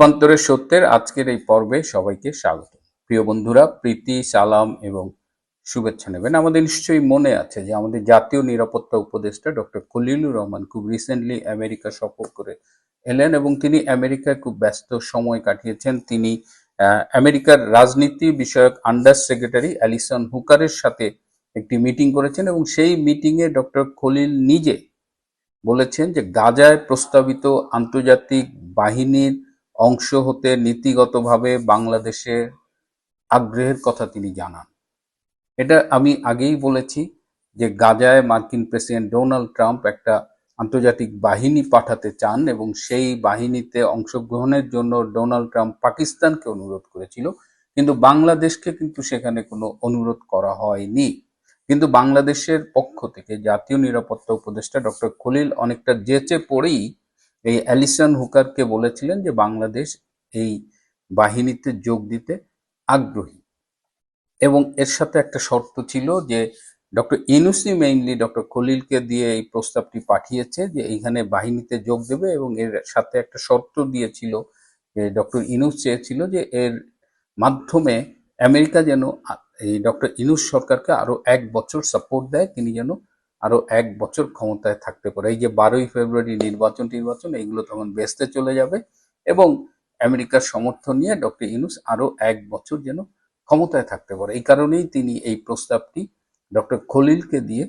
রূপান্তরের সত্যের আজকের এই পর্বে সবাইকে স্বাগত। প্রিয় বন্ধুরা, প্রীতি, সালাম এবং শুভেচ্ছা নেবেন। আমাদের নিশ্চয়ই মনে আছে যে আমাদের জাতীয় নিরাপত্তা উপদেষ্টা ডক্টর খলিলুর রহমান খুব রিসেন্টলি আমেরিকা সফর করে এলেন এবং তিনি আমেরিকায় খুব ব্যস্ত সময় কাটিয়েছেন। তিনি আমেরিকার রাজনীতি বিষয়ক আন্ডার সেক্রেটারি অ্যালিসন হুকারের সাথে একটি মিটিং করেছেন এবং সেই মিটিংয়ে ডক্টর খলিল নিজে বলেছেন যে গাজায় প্রস্তাবিত আন্তর্জাতিক বাহিনীর অংশ হতে নীতিগতভাবে বাংলাদেশের আগ্রহের কথা তিনি জানান। এটা আমি আগেই বলেছি যে গাজায় মার্কিন প্রেসিডেন্ট ডোনাল্ড ট্রাম্প একটা আন্তর্জাতিক বাহিনী পাঠাতে চান এবং সেই বাহিনীতে অংশগ্রহণের জন্য ডোনাল্ড ট্রাম্প পাকিস্তানকে অনুরোধ করেছিল। কিন্তু বাংলাদেশকে কিন্তু সেখানে কোনো অনুরোধ করা হয়নি। কিন্তু বাংলাদেশের পক্ষ থেকে জাতীয় নিরাপত্তা উপদেষ্টা ডক্টর খলিল অনেকটা জেচে পড়েই এই অ্যালিসন হুকারকে বলেছিলেন যে বাংলাদেশ এই বাহিনীতে যোগ দিতে আগ্রহী। এবং এর সাথে একটা শর্ত ছিল যে ডক্টর ইনুসি মেইনলি ডক্টর খলিলকে দিয়ে এই প্রস্তাবটি পাঠিয়েছে যে এইখানে বাহিনীতে যোগ দেবে এবং এর সাথে একটা শর্ত দিয়েছিল যে ডক্টর ইনুস চেয়েছিল যে এর মাধ্যমে আমেরিকা যেন এই ডক্টর ইনুস সরকারকে আরও এক বছর সাপোর্ট দেয়, তিনি যেন আরও এক বছর ক্ষমতায় থাকতে পারে। এই যে বারোই ফেব্রুয়ারি নির্বাচন টির্বাচন এগুলো তখন বেসতে চলে যাবে এবং আমেরিকার সমর্থন নিয়ে ডক্টর ইনুস আরও এক বছর যেন ক্ষমতায় থাকতে পারে। এই কারণেই তিনি এই প্রস্তাবটি ডক্টর খলিলকে দিয়ে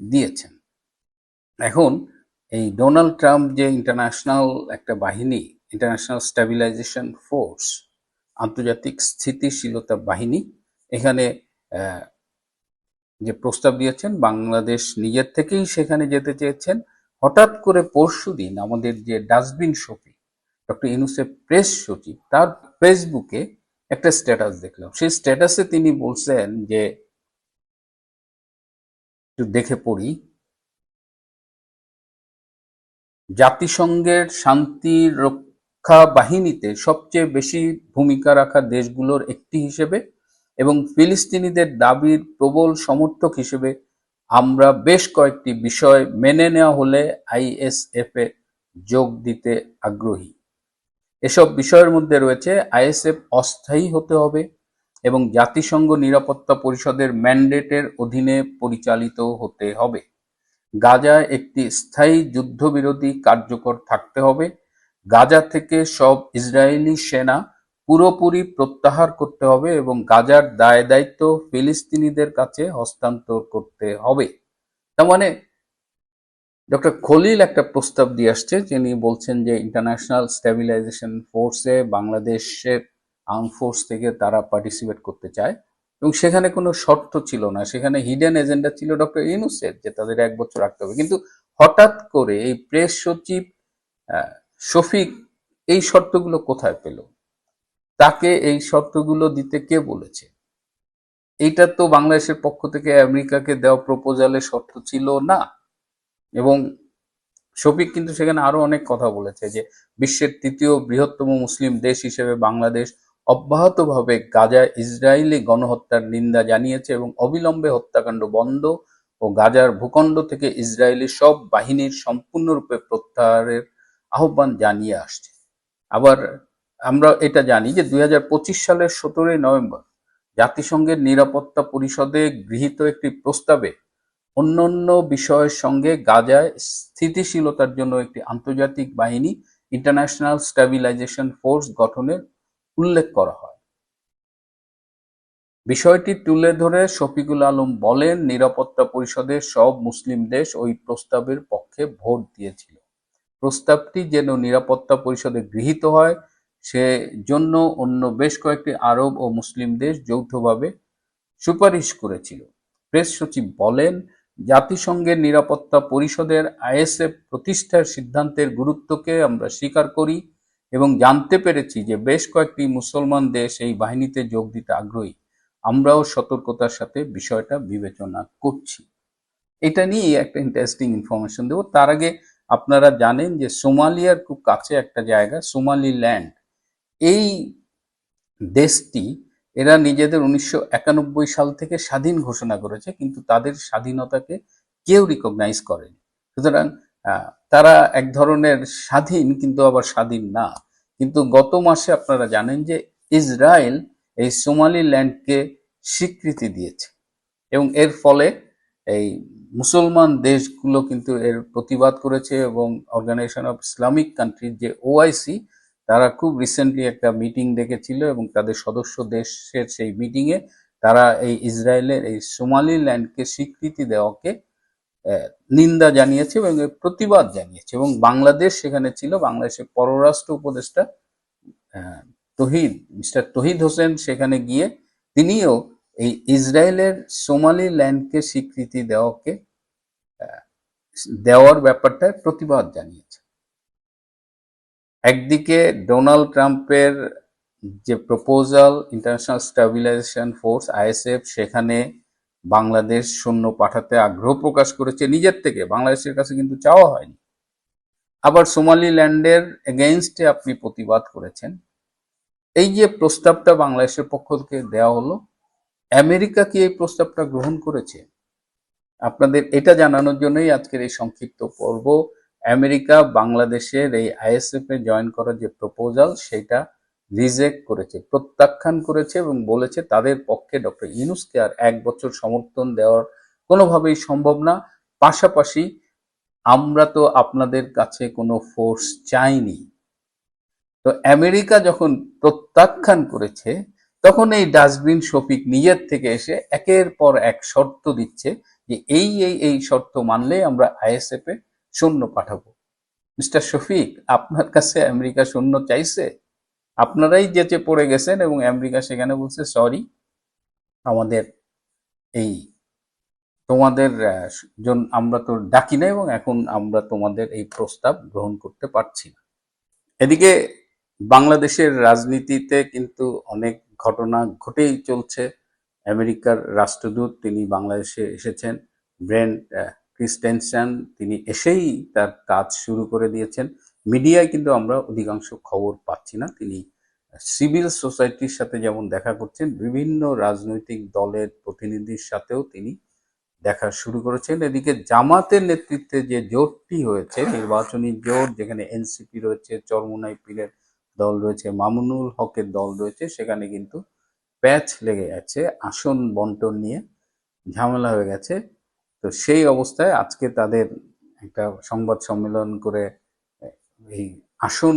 দিয়েছেন। এখন এই ডোনাল্ড ট্রাম্প যে ইন্টারন্যাশনাল একটা বাহিনী, ইন্টারন্যাশনাল স্ট্যাবিলাইজেশন ফোর্স, আন্তর্জাতিক স্থিতিশীলতা বাহিনী, এখানে যে প্রস্তাব দিয়েছেন, বাংলাদেশ নিজের থেকেই সেখানে যেতে চেয়েছেন। হঠাৎ করে পরশু দিন আমাদের যে ডাস্টবিন শফি ডক্টর ইনুসেফ প্রেস সচিব, তার ফেসবুকে একটা স্ট্যাটাস দেখলাম। সেই স্ট্যাটাসে তিনি বলছেন যে, একটু দেখে পড়ি, জাতিসংঘের শান্তি রক্ষা বাহিনীতে সবচেয়ে বেশি ভূমিকা রাখা দেশগুলোর একটি হিসেবে এবং ফিলিস্তিনিদের দাবির প্রবল সমর্থক হিসেবে আমরা বেশ কয়েকটি বিষয় মেনে নেওয়া হলে আইএসএফ এ যোগ দিতে আগ্রহী। এসব বিষয়ের মধ্যে রয়েছে, আইএসএফ অস্থায়ী হতে হবে এবং জাতিসংঘ নিরাপত্তা পরিষদের ম্যান্ডেটের অধীনে পরিচালিত হতে হবে। গাজায় একটি স্থায়ী যুদ্ধবিরোধী কার্যকর থাকতে হবে। গাজা থেকে সব ইসরায়েলি সেনা পুরোপুরি প্রত্যাহার করতে হবে এবং গাজার দায় দায়িত্ব ফিলিস্তিনিদের কাছে হস্তান্তর করতে হবে। তার মানে ডক্টর খলিল একটা প্রস্তাব দিয়ে আসছে, যিনি বলছেন যে ইন্টারন্যাশনাল স্ট্যাবিলাইজেশন ফোর্সে বাংলাদেশের আর্ম ফোর্স থেকে তারা পার্টিসিপেট করতে চায়। এবং সেখানে কোনো শর্ত ছিল না, সেখানে হিডেন এজেন্ডা ছিল ডক্টর ইনুসের যে তাদের এক বছর রাখতে হবে। কিন্তু হঠাৎ করে এই প্রেস সচিব শফিক, এই শর্তগুলো কোথায় পেল? তাকে এই শর্তগুলো দিতে কে বলেছে? এইটা তো বাংলাদেশের পক্ষ থেকে আমেরিকাকে দেওয়া প্রপোজালের শর্ত ছিল না। এবং শফিক কিন্তু সেখানে আরও অনেক কথা বলেছে যে, বিশ্বের তৃতীয় বৃহত্তম মুসলিম দেশ হিসেবে বাংলাদেশ অব্যাহতভাবে গাজা, ইসরায়েলি গণহত্যার নিন্দা জানিয়েছে এবং অবিলম্বে হত্যাকাণ্ড বন্ধ ও গাজার ভূখণ্ড থেকে ইসরায়েলি সব বাহিনীর সম্পূর্ণরূপে প্রত্যাহারের আহ্বান জানিয়ে আসছে। আবার আমরা এটা জানি যে দুই হাজার পঁচিশ সালের সতেরোই নভেম্বর জাতিসংঘের নিরাপত্তা পরিষদে গৃহীত একটি প্রস্তাবে অন্যান্য বিষয়ের সঙ্গে গাজায় স্থিতিশীলতার জন্য একটি আন্তর্জাতিক বাহিনী ইন্টারন্যাশনাল স্ট্যাবিলাইজেশন ফোর্স গঠনের উল্লেখ করা হয়। বিষয়টি তুলে ধরে শফিকুল আলম বলেন, নিরাপত্তা পরিষদের সব মুসলিম দেশ ওই প্রস্তাবের পক্ষে ভোট দিয়েছিল। প্রস্তাবটি যেন নিরাপত্তা পরিষদে গৃহীত হয় সে জন্য অন্য বেশ কয়েকটি আরব ও মুসলিম দেশ যৌথভাবে সুপারিশ করেছিল। প্রেস সচিব বলেন, জাতিসংঘের নিরাপত্তা পরিষদের আইএসএফ প্রতিষ্ঠার সিদ্ধান্তের গুরুত্বকে আমরা স্বীকার করি এবং জানতে পেরেছি যে বেশ কয়েকটি মুসলমান দেশ এই বাহিনীতে যোগ দিতে আগ্রহী। আমরাও সতর্কতার সাথে বিষয়টা বিবেচনা করছি। এটা নিয়ে একটা ইন্টারেস্টিং ইনফরমেশন দেবো। তার আগে আপনারা জানেন যে সোমালিয়ার খুব কাছে একটা জায়গা, সোমালিল্যান্ড। এই দেশটি, এরা নিজেদের উনিশশো একানব্বই সাল থেকে স্বাধীন ঘোষণা করেছে, কিন্তু তাদের স্বাধীনতাকে কেউ রিকগনাইজ করেনি। সুতরাং তারা এক ধরনের স্বাধীন, কিন্তু আবার স্বাধীন না। কিন্তু গত মাসে আপনারা জানেন যে ইসরায়েল এই সোমালি ল্যান্ডকে স্বীকৃতি দিয়েছে। এবং এর ফলে এই মুসলমান দেশগুলো কিন্তু এর প্রতিবাদ করেছে এবং অর্গানাইজেশন অফ ইসলামিক কান্ট্রির যে ওআইসি তারা খুব রিসেন্টলি একটা মিটিং ডেকেছিল এবং তাদের সদস্য দেশের সেই মিটিংয়ে তারা এই ইসরায়েলের, এই সোমালি ল্যান্ডকে স্বীকৃতি দেওয়াকে নিন্দা জানিয়েছে এবং প্রতিবাদ জানিয়েছে এবং বাংলাদেশ সেখানে ছিল, বাংলাদেশের পররাষ্ট্র উপদেষ্টা তহিদ, মিস্টার তহিদ হোসেন সেখানে গিয়ে তিনিও এই ইসরায়েলের সোমালি ল্যান্ডকে স্বীকৃতি দেওয়াকে দেওয়ার ব্যাপারটায় প্রতিবাদ জানিয়েছে। একদিকে ডোনাল্ড ট্রাম্পের যে proposal, international stabilization force, ISF, সেখানে বাংলাদেশ সৈন্য পাঠাতে আগ্রহ প্রকাশ করেছে নিজের থেকে। বাংলাদেশের কাছে কিন্তু চাওয়া হয়নি। আবার সোমালিল্যান্ডের এগেইনস্টে আপনি প্রতিবাদ করেছেন। এই যে প্রস্তাবটা বাংলাদেশের পক্ষ থেকে দেওয়া হলো, আমেরিকা কি এই প্রস্তাবটা গ্রহণ করেছে? আপনাদের এটা জানানোর জন্যই আজকের এই সংক্ষিপ্ত পর্ব। আমেরিকা বাংলাদেশের এই আইএসএফ এ জয়েন করার যে প্রপোজাল সেটা রিজেক্ট করেছে, প্রত্যাখ্যান করেছে এবং বলেছে তাদের পক্ষে ডক্টর ইউনুসকে আর এক বছর সমর্থন দেওয়ার কোনোভাবেই সম্ভব না। পাশাপাশি আমরা তো আপনাদের কাছে কোনো ফোর্স চাইনি। তো আমেরিকা যখন প্রত্যাখ্যান করেছে, তখন এই ডাস্টবিন শফিক নিজের থেকে এসে একের পর এক শর্ত দিচ্ছে যে এই এই এই শর্ত মানলে আমরা আইএসএফ এ সৈন্য পাঠাবো। মিস্টার শফিক, আপনার কাছে আমেরিকা সৈন্য চাইছে? আপনারাই যেচে পড়ে গেছেন এবং আমেরিকা সেখানে বলছে, সরি, আমাদের এই তোমাদের জন, আমরা তো ডাকি না এবং এখন আমরা তোমাদের এই প্রস্তাব গ্রহণ করতে পারছি না। এদিকে বাংলাদেশের রাজনীতিতে কিন্তু অনেক ঘটনা ঘটেই চলছে। আমেরিকার রাষ্ট্রদূত, তিনি বাংলাদেশে এসেছেন। ব্রেন্ট ক্রিস্টেনসন, তিনি এসেই তার কাজ শুরু করে দিয়েছেন। মিডিয়ায় কিন্তু আমরা অধিকাংশ খবর পাচ্ছি না। তিনি সিভিল সোসাইটির সাথে যেমন দেখা করছেন, বিভিন্ন রাজনৈতিক দলের প্রতিনিধির সাথেও তিনি দেখা শুরু করেছেন। এদিকে জামাতের নেতৃত্বে যে জোটটি হয়েছে, নির্বাচনী জোট, যেখানে এনসিপি রয়েছে, চরমুনাই পীরের দল রয়েছে, মামুনুল হকের দল রয়েছে, সেখানে কিন্তু প্যাচ লেগে গেছে, আসন বন্টন নিয়ে ঝামেলা হয়ে গেছে। তো সেই অবস্থায় আজকে তাদের একটা সংবাদ সম্মেলন করে, এই আসন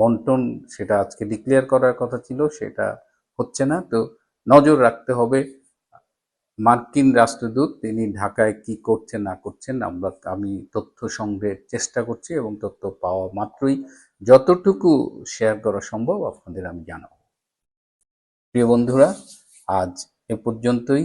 বন্টন সেটা আজকে ডিক্লেয়ার করার কথা ছিল, সেটা হচ্ছে না। তো নজর রাখতে হবে, মার্কিন রাষ্ট্রদূত তিনি ঢাকায় কি করছেন, না করছেন, আমরা, আমি তথ্য সংগ্রহের চেষ্টা করছি এবং তথ্য পাওয়া মাত্রই। যতটুকু শেয়ার করা সম্ভব আপনাদের আমি জানাব। প্রিয় বন্ধুরা, আজ এ পর্যন্তই।